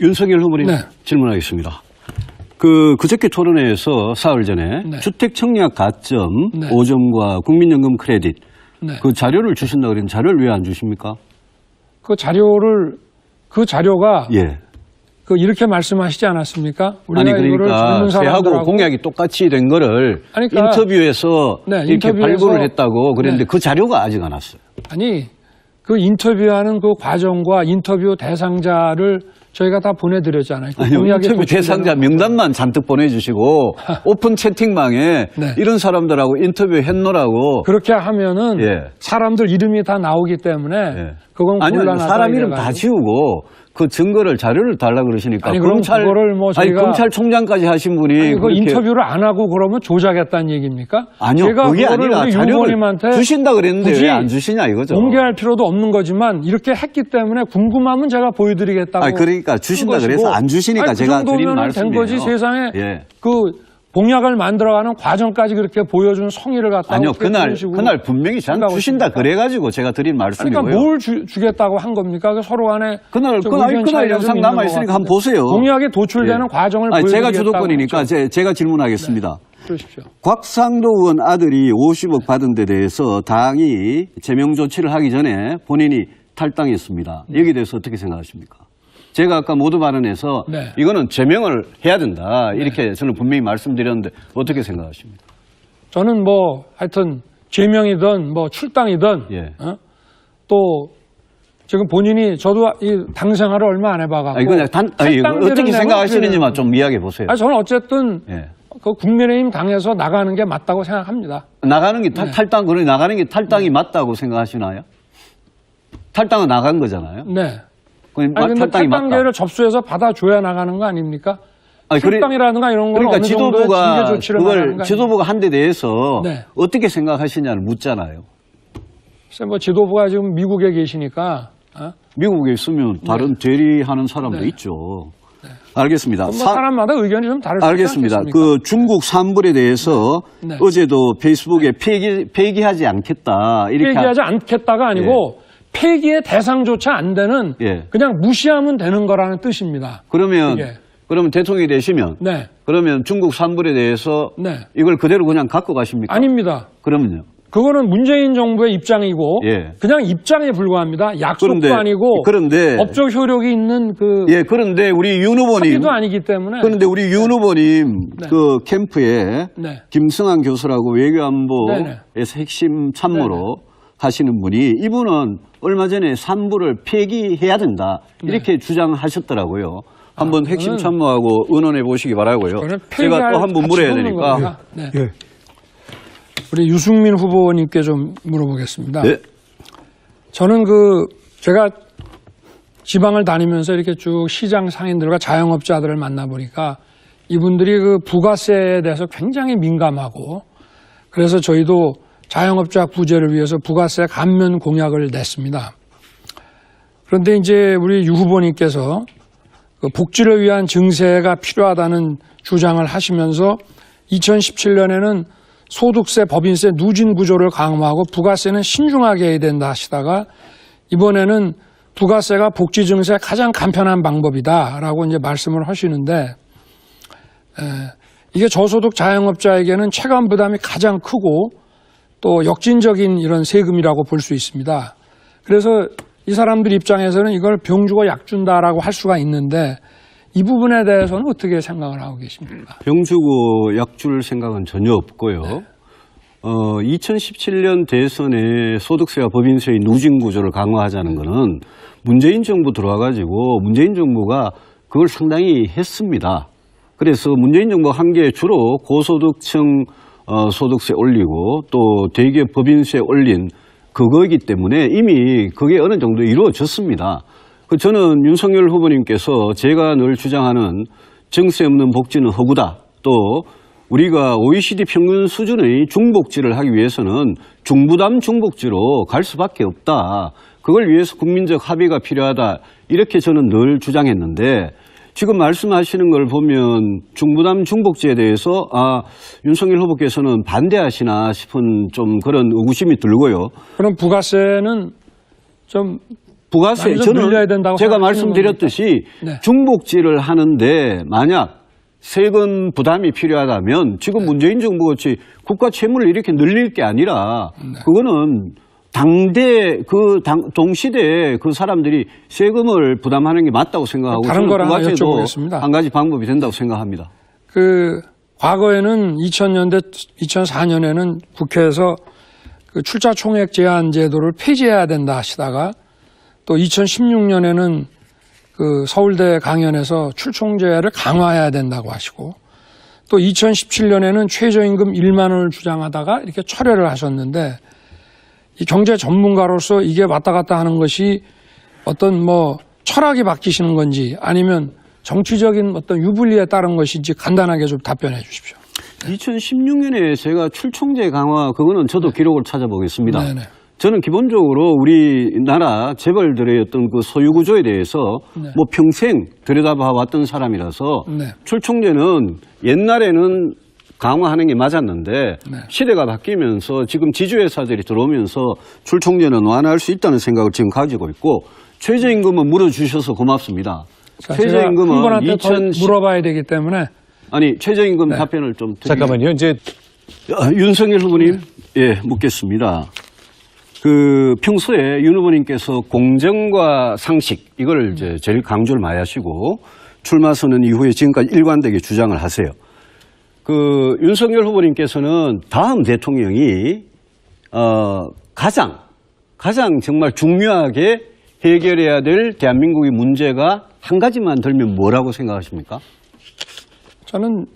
윤석열 후보님 네. 질문하겠습니다. 그 그저께 토론회에서 사흘 전에 네. 주택 청약 가점 네. 5점과 국민연금 크레딧 네. 그 자료를 주신다 그랬는데 자료를 왜 안 주십니까? 그 자료를 그 자료가 예. 그 이렇게 말씀하시지 않았습니까? 우리가 아니 그러니까 사람들하고 공약이 똑같이 된 거를 아니, 그러니까- 인터뷰에서 네, 이렇게 인터뷰에서- 발굴을 했다고 그랬는데 네. 그 자료가 아직 안 왔어요. 아니 그 인터뷰하는 그 과정과 인터뷰 대상자를 저희가 다 보내드렸잖아요. 그 아니, 도출되는 대상자 명단만 잔뜩 보내주시고 오픈 채팅방에 네. 이런 사람들하고 인터뷰 했노라고 그렇게 하면은 예. 사람들 이름이 다 나오기 때문에 예. 그건 아니요, 곤란하다. 사람 이름 다. 지우고 그 증거를 자료를 달라 그러시니까 아니, 그럼 그거를 뭐 아니 검찰총장까지 하신 분이 아니, 그 인터뷰를 안 하고 그러면 조작했다는 얘기입니까? 아니요 제가 그게 아니라 자료를 주신다 그랬는데 왜 안 주시냐 이거죠. 공개할 필요도 없는 거지만 이렇게 했기 때문에 궁금하면 제가 보여드리겠다고. 아니, 그러니까 주신다. 그래서 안 주시니까 아니, 제가 그 드린 정도면은 말씀이에요. 된 거지 세상에 예. 그 공약을 만들어가는 과정까지 그렇게 보여준 성의를 갖다 아니요 그날 그날 분명히 생각하고 주신다? 그래가지고 제가 드린 말씀이고요. 그러니까 뭘 주, 주겠다고 한 겁니까? 그 서로 간에 그날 좀 그날 그날 영상 좀 남아 있으니까 것 한번. 보세요. 공약에 도출되는 예. 과정을 아니, 제가 주도권이니까. 제, 제가 질문하겠습니다. 그러십시오. 곽상도 의원 아들이 50억 받은 데 대해서 당이 제명 조치를 하기 전에 본인이 탈당했습니다. 여기에 대해서 어떻게 생각하십니까? 제가 아까 모두 발언해서 네. 이거는 제명을 해야 된다. 이렇게 저는 분명히 말씀드렸는데 어떻게 생각하십니까? 저는 뭐 하여튼 제명이든 뭐 출당이든 예. 어? 또 지금 본인이 저도 이 당생활을 얼마 안 아니, 그냥 단, 아니, 어떻게 생각하시는지만 좀 이야기해 보세요. 아니 저는 어쨌든 예. 그 국민의힘 당에서 나가는 게 맞다고 생각합니다. 나가는 게 네. 탈, 탈당, 그러 나가는 게 탈당이 맞다고 생각하시나요? 탈당은 나간 거잖아요. 네. 그럼 아니 근데 탈당이. 탈당제를 접수해서 받아줘야 나가는 거 아닙니까? 아니, 출당이라든가 이런 그러니까 지도부가 그걸 거 지도부가 한 데 대해서 네. 어떻게 생각하시냐를 묻잖아요. 글쎄 뭐 지도부가 지금 미국에 계시니까 어? 미국에 있으면 다른 대리하는 사람도 네. 있죠. 알겠습니다. 뭐 사- 사람마다 의견이 좀 다를 수 알겠습니다. 그 중국 산불에 대해서 네. 어제도 페이스북에 폐기, 폐기하지 않겠다 이렇게 폐기하지 않겠다가 아니고 폐기의 대상조차 안 되는 예. 그냥 무시하면 되는 거라는 뜻입니다. 그러면 예. 그러면 대통령이 되시면 네. 그러면 중국 산불에 대해서 네. 이걸 그대로 그냥 갖고 가십니까? 아닙니다. 그러면요. 그거는 문재인 정부의 입장이고 예. 그냥 입장에 불과합니다. 약속도 그런데- 아니고 그런데- 법적 효력이 있는 그 예, 그런데 우리 윤 후보님 합의도 아니기 때문에 그런데 우리 윤 후보님 네. 그 캠프에 네. 김승환 교수라고 외교안보에서 네네. 핵심 참모로 하시는 분이 이분은 얼마 전에 산불을 폐기해야 된다 이렇게 주장하셨더라고요. 한번 네. 아, 핵심 그거는- 참모하고 의논해 보시기 바라고요. 제가 또 한 번 물어야 되니까. 네. 예. 우리 유승민 후보님께 좀 물어보겠습니다. 네. 저는 그 제가 지방을 다니면서 이렇게 쭉 시장 상인들과 자영업자들을 만나보니까 이분들이 그 부가세에 대해서 굉장히 민감하고 그래서 저희도 자영업자 구제를 위해서 부가세 감면 공약을 냈습니다. 그런데 이제 우리 유 후보님께서 그 복지를 위한 증세가 필요하다는 주장을 하시면서 2017년에는 소득세, 법인세 누진 구조를 강화하고 부가세는 신중하게 해야 된다 하시다가 이번에는 부가세가 복지 증세의 가장 간편한 방법이다라고 이제 말씀을 하시는데 에, 이게 저소득 자영업자에게는 체감 부담이 가장 크고 또 역진적인 이런 세금이라고 볼 수 있습니다. 그래서 이 사람들 입장에서는 이걸 병 주고 약 준다라고 할 수가 있는데 이 부분에 대해서는 어떻게 생각을 하고 계십니까? 병 주고 약줄 생각은 전혀 없고요. 네. 어, 2017년 대선에 소득세와 법인세의 누진 구조를 강화하자는 것은 문재인 정부 들어와가지고 문재인 정부가 그걸 상당히 했습니다. 그래서 문재인 정부 한게 주로 고소득층 어, 소득세 올리고 또 대기업 법인세 올린 그거이기 때문에 이미 그게 어느 정도 이루어졌습니다. 그 저는 윤석열 후보님께서 제가 늘 주장하는 정세 없는 복지는 허구다. 또 우리가 OECD 평균 수준의 중복지를 하기 위해서는 중부담 중복지로 갈 수밖에 없다. 그걸 위해서 국민적 합의가 필요하다. 이렇게 저는 늘 주장했는데 지금 말씀하시는 걸 보면 중부담 중복지에 대해서 아 윤석열 후보께서는 반대하시나 싶은 좀 그런 의구심이 들고요. 그럼 부가세는 좀 부가세 저는 늘려야 된다고 제가 말씀드렸듯이 네. 중복지를 하는데 만약 세금 부담이 필요하다면 지금 네. 문재인 정부 같이 국가 채무를 이렇게 늘릴 게 아니라 네. 그거는 당대 그 당, 동시대에 그 사람들이 세금을 부담하는 게 맞다고 생각하고 다른 걸 하나 부가세도 여쭤보겠습니다. 한 가지 방법이 된다고 생각합니다. 그 과거에는 2000년대 2004년에는 국회에서 그 출자 총액 제한 제도를 폐지해야 된다 하시다가 또 2016년에는 그 서울대 강연에서 출총제를 강화해야 된다고 하시고 또 2017년에는 최저임금 1만 원을 주장하다가 이렇게 철회를 하셨는데 이 경제 전문가로서 이게 왔다 갔다 하는 것이 어떤 뭐 철학이 바뀌시는 건지 아니면 정치적인 어떤 유불리에 따른 것인지 간단하게 좀 답변해 주십시오. 2016년에 제가 출총제 강화 그거는 저도 기록을 찾아보겠습니다. 네네. 저는 기본적으로 우리나라 재벌들의 어떤 그 소유 구조에 대해서 네. 뭐 평생 들여다봐 왔던 사람이라서 네. 출총제는 옛날에는 강화하는 게 맞았는데 네. 시대가 바뀌면서 지금 지주회사들이 들어오면서 출총제는 완화할 수 있다는 생각을 지금 가지고 있고 최저임금은 물어주셔서 고맙습니다. 자, 제가 한 분한테 더 물어봐야 되기 때문에 아니 최저임금 네. 답변을 좀 드리- 잠깐만요. 이제 아, 윤석열 후보님, 예, 묻겠습니다. 그 평소에 윤 후보님께서 공정과 상식 이걸 이제 제일 강조를 많이 하시고 출마 선언 이후에 지금까지 일관되게 주장을 하세요. 그 윤석열 후보님께서는 다음 대통령이 어 가장 가장 정말 중요하게 해결해야 될 대한민국의 문제가 한 가지만 들면 뭐라고 생각하십니까? 저는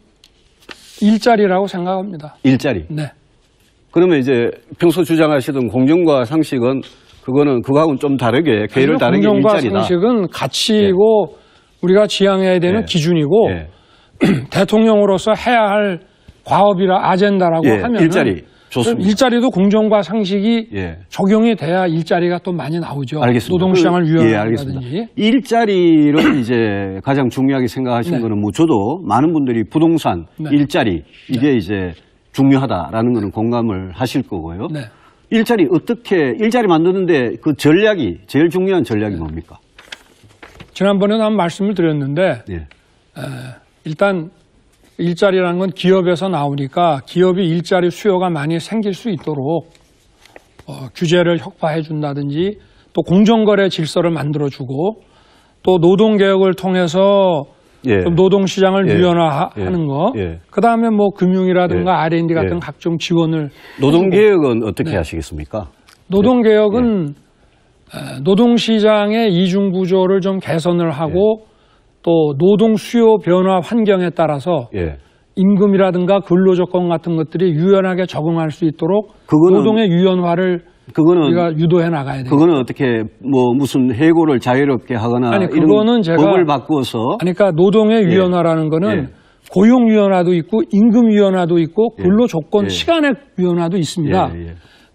일자리라고 생각합니다. 일자리. 네. 그러면 이제 평소 주장하시던 공정과 상식은 그거는 그거하고는 좀 다르게 궤를 다르게 공정과 일자리다. 상식은 가치이고 우리가 지향해야 되는 예. 기준이고 예. 대통령으로서 해야 할 과업이라 아젠다라고 예, 하면 일자리 좋습니다. 일자리도 공정과 상식이 예. 적용이 돼야 일자리가 또 많이 나오죠. 알겠습니다. 노동시장을 그- 예. 유연하다든지. 일자리를 이제 가장 중요하게 생각하시는 네. 거는 뭐 저도 많은 분들이 부동산, 네. 일자리 이게 이제 중요하다라는 거는 공감을 하실 거고요. 네. 일자리 어떻게 일자리 만드는데 그 전략이 제일 중요한 전략이 뭡니까? 지난번에도 한 말씀을 드렸는데 예. 일단 일자리라는 건 기업에서 나오니까 기업이 일자리 수요가 많이 생길 수 있도록 어, 규제를 혁파해 준다든지 또 공정거래 질서를 만들어주고 또 노동개혁을 통해서 예. 좀 노동시장을 예. 유연화하는 예. 거, 예. 그 다음에 뭐 금융이라든가 예. R&D 같은 예. 각종 지원을 노동개혁은 어떻게 네. 하시겠습니까? 노동개혁은 에, 노동시장의 이중 구조를 좀 개선을 하고 또 노동 수요 변화 환경에 따라서 예. 임금이라든가 근로 조건 같은 것들이 유연하게 적응할 수 있도록 그거는- 노동의 유연화를 그거는 우리가 유도해 나가야 돼요. 그거는 어떻게 뭐 무슨 해고를 자유롭게 하거나 아니, 그거는 제가- 법을 바꾸어서 그러니까 노동의 유연화라는 거는 예. 고용 유연화도 있고 임금 유연화도 있고 근로 조건 예. 시간의 유연화도 있습니다.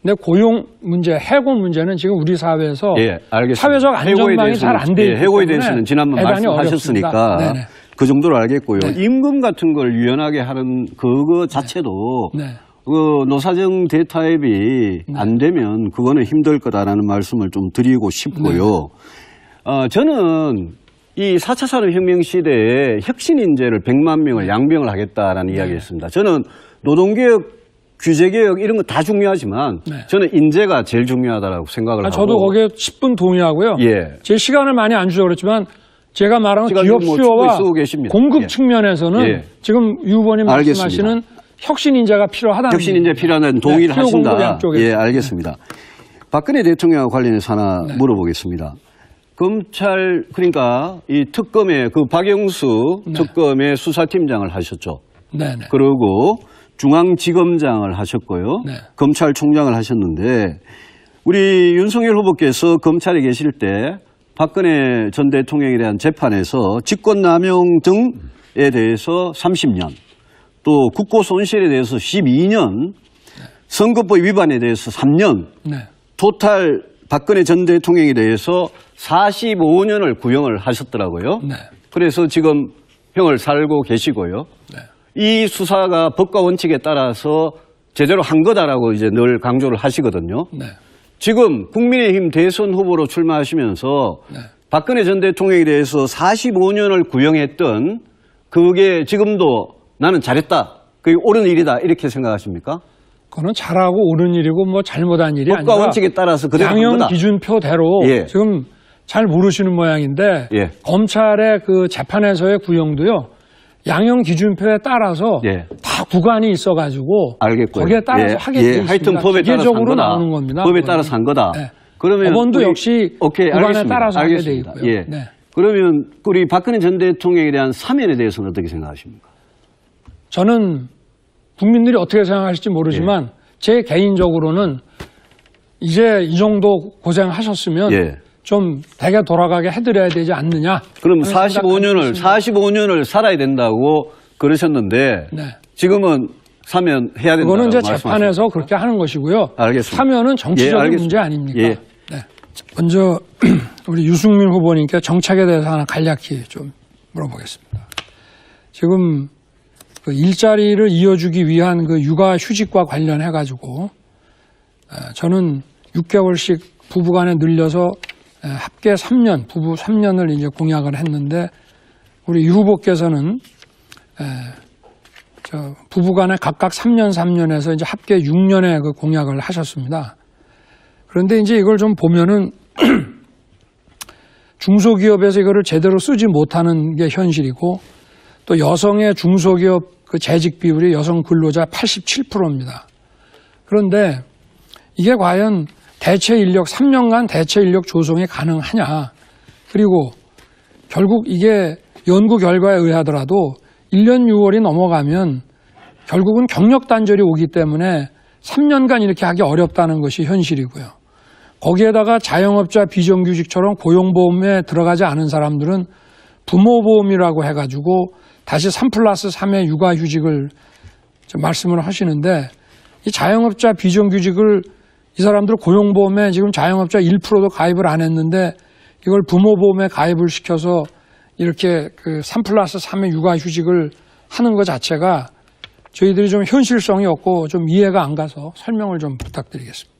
예, 예. 근데 고용 문제, 해고 문제는 지금 우리 사회에서 예, 알겠습니다. 사회적 해고에 안전망이 잘 대해서는- 안돼 예, 있기 해고에 때문에 대해서는 지난번 말씀하셨으니까. 그 정도로 알겠고요. 네. 임금 같은 걸 유연하게 하는 그거 자체도 네. 그 노사정 대타협이 안 되면 그거는 힘들 거다라는 말씀을 좀 드리고 싶고요. 어, 저는 이 4차 산업혁명 시대에 혁신 인재를 100만 명을 양병을 하겠다라는 네. 이야기했습니다. 저는 노동개혁, 규제 개혁 이런 거 다 중요하지만 네. 저는 인재가 제일 중요하다라고 생각을 아, 하고 저도 거기에 10분 동의하고요. 예. 제 시간을 많이 안 주셔서 그렇지만 제가 말하는 기업 뭐 수요와. 공급 예. 측면에서는 예. 지금 유 후보님 알겠습니다. 말씀하시는 혁신 인재가 필요하다는 혁신 인재 필요하다는 동의를 네, 수요 공급 하신다. 예, 알겠습니다. 박근혜 대통령과 관련해서 하나 네. 물어보겠습니다. 검찰 그러니까 이 특검의 그 박영수 네. 특검의 수사팀장을 하셨죠. 네네. 그리고 중앙지검장을 하셨고요. 네. 검찰총장을 하셨는데 우리 윤석열 후보께서 검찰에 계실 때 박근혜 전 대통령에 대한 재판에서 직권남용 등에 대해서 30년 또 국고 손실에 대해서 12년 선거법 위반에 대해서 3년 네. 토탈 박근혜 전 대통령에 대해서 45년을 구형을 하셨더라고요. 네. 그래서 지금 형을 살고 계시고요. 네. 이 수사가 법과 원칙에 따라서 제대로 한 거다라고 이제 늘 강조를 하시거든요. 네. 지금 국민의힘 대선 후보로 출마하시면서 네. 박근혜 전 대통령에 대해서 45년을 구형했던 그게 지금도 나는 잘했다. 그게 옳은 일이다. 이렇게 생각하십니까? 그거는 잘하고 옳은 일이고 뭐 잘못한 일이 법과 아니라 원칙에 따라서 그대로 한 양형. 기준표대로 예. 지금 잘 모르시는 모양인데 예. 검찰의 그 재판에서의 구형도요 양형 기준표에 따라서 예. 다 구간이 있어가지고 알겠고요. 거기에 따라서 예, 하게 예, 돼 있습니다. 하여튼 법에 따라서 한 기계적으로 거다. 나오는 겁니다. 법에 그거는. 따라서 한 거다. 네. 그러면 법원도 우리- 역시 오케이, 구간에 알겠습니다. 따라서 하게 돼 알겠습니다. 있고요. 예. 네. 그러면 우리 박근혜 전 대통령에 대한 사면에 대해서는 어떻게 생각하십니까? 저는 국민들이 어떻게 생각하실지 모르지만 제 개인적으로는 이제 이 정도 고생하셨으면 예. 좀 대개 돌아가게 해드려야 되지 않느냐. 그럼 그런 생각하고 45년을 있습니다. 45년을 살아야 된다고 그러셨는데 네. 지금은 사면 해야 된다. 그거는 이제 재판에서 그렇게 하는 것이고요. 알겠습니다. 사면은 정치적인 예, 알겠습니다. 문제 아닙니까? 예. 네. 먼저 우리 유승민 후보님께 정책에 대해서 하나 간략히 좀 물어보겠습니다. 지금 그 일자리를 이어주기 위한 그 육아 휴직과 관련해 가지고 저는 6개월씩 부부간에 늘려서 에, 합계 3년, 부부 3년을 이제 공약을 했는데 우리 유 후보께서는 저 부부간에 각각 3년, 3년에서 이제 합계 6년의 그 공약을 하셨습니다. 그런데 이제 이걸 좀 보면은 중소기업에서 이거를 제대로 쓰지 못하는 게 현실이고 또 여성의 중소기업 그 재직 비율이 여성 근로자 87%입니다. 그런데 이게 과연 대체 인력 3년간 대체 인력 조성이 가능하냐? 그리고 결국 이게 연구 결과에 의하더라도 1년 6월이 넘어가면 결국은 경력 단절이 오기 때문에 3년간 이렇게 하기 어렵다는 것이 현실이고요. 거기에다가 자영업자 비정규직처럼 고용보험에 들어가지 않은 사람들은 부모보험이라고 해가지고 다시 3 플러스 3의 육아휴직을 좀 말씀을 하시는데 이 자영업자 비정규직을 이 사람들 고용보험에 지금 자영업자 1%도 가입을 안 했는데 이걸 부모보험에 가입을 시켜서 이렇게 그 3 플러스 3의 육아휴직을 하는 것 자체가 저희들이 좀 현실성이 없고 좀 이해가 안 가서 설명을 좀 부탁드리겠습니다.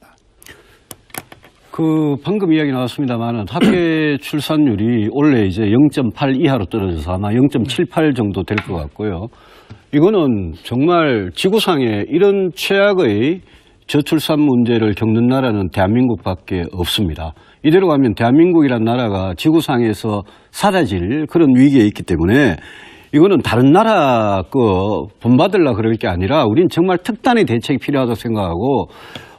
그 방금 이야기 나왔습니다만은 합계 출산율이 원래 이제 0.8 이하로 떨어져서 아마 0.78 정도 될 것 같고요. 이거는 정말 지구상에 이런 최악의 저출산 문제를 겪는 나라는 대한민국밖에 없습니다. 이대로 가면 대한민국이란 나라가 지구상에서 사라질 그런 위기에 있기 때문에 이거는 다른 나라 거 본받으려 그럴 게 아니라 우린 정말 특단의 대책이 필요하다고 생각하고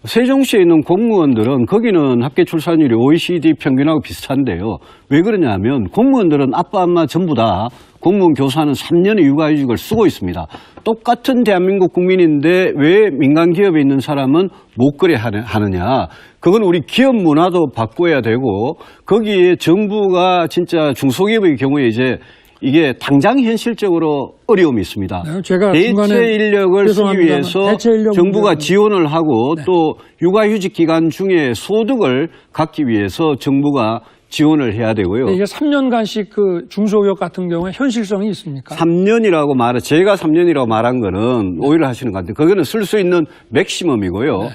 세종시에 있는 공무원들은 거기는 합계 출산율이 OECD 평균하고 비슷한데요. 왜 그러냐면 공무원들은 아빠, 엄마 전부 다 공무원 교사는 3년의 육아휴직을 쓰고 있습니다. 똑같은 대한민국 국민인데 왜 민간 기업에 있는 사람은 못 그래 하느- 하느냐. 그건 우리 기업 문화도 바꿔야 되고 거기에 정부가 진짜 중소기업의 경우에 이제 이게 당장 현실적으로 어려움이 있습니다. 네, 제가 대체 인력을 쓰기 위해서 인력 정부가 문제는- 지원을 하고 또 육아휴직 기간 중에 소득을 갖기 위해서 정부가 지원을 해야 되고요. 이게 3년간씩 그 중소기업 같은 경우에 현실성이 있습니까? 3년이라고 말해 제가 3년이라고 말한 거는 오해를 하시는 것 같은데 그거는 쓸 수 있는 맥시멈이고요. 네.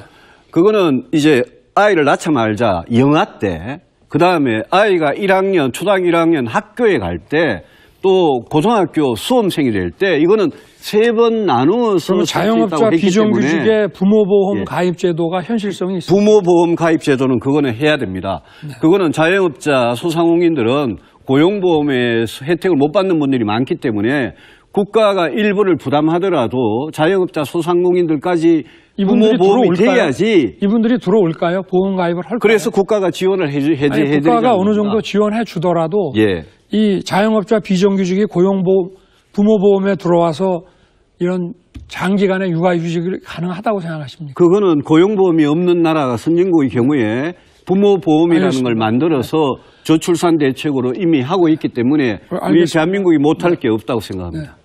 그거는 이제 아이를 낳자마자 영아 때 그 다음에 아이가 1학년 초등학교 1학년 학교에 갈 때 또 고등학교 수험생이 될 때 이거는 세 번 나누어서 자영업자 비정규직의 부모보험 예. 가입 제도가 현실성이 있습니다. 부모보험 가입 제도는 그거는 해야 됩니다. 네. 그거는 자영업자 소상공인들은 고용보험의 혜택을 못 받는 분들이 많기 때문에 국가가 일부를 부담하더라도 자영업자 소상공인들까지 이분들이 부모보험이 들어올까요? 돼야지 이분들이 들어올까요? 보험 가입을 할까요? 그래서 국가가 지원을 해주, 해제, 아니, 해드리지 국가가 어느? 정도 지원해 주더라도 예. 이 자영업자 비정규직이 고용보험 부모보험에 들어와서 이런 장기간의 육아휴직을 가능하다고 생각하십니까? 그거는 고용보험이 없는 나라가 선진국의 경우에 부모보험이라는 알겠습니다. 걸 만들어서 저출산 대책으로 이미 하고 있기 때문에 우리 알겠습니다. 대한민국이 못할 게 없다고 생각합니다. 네.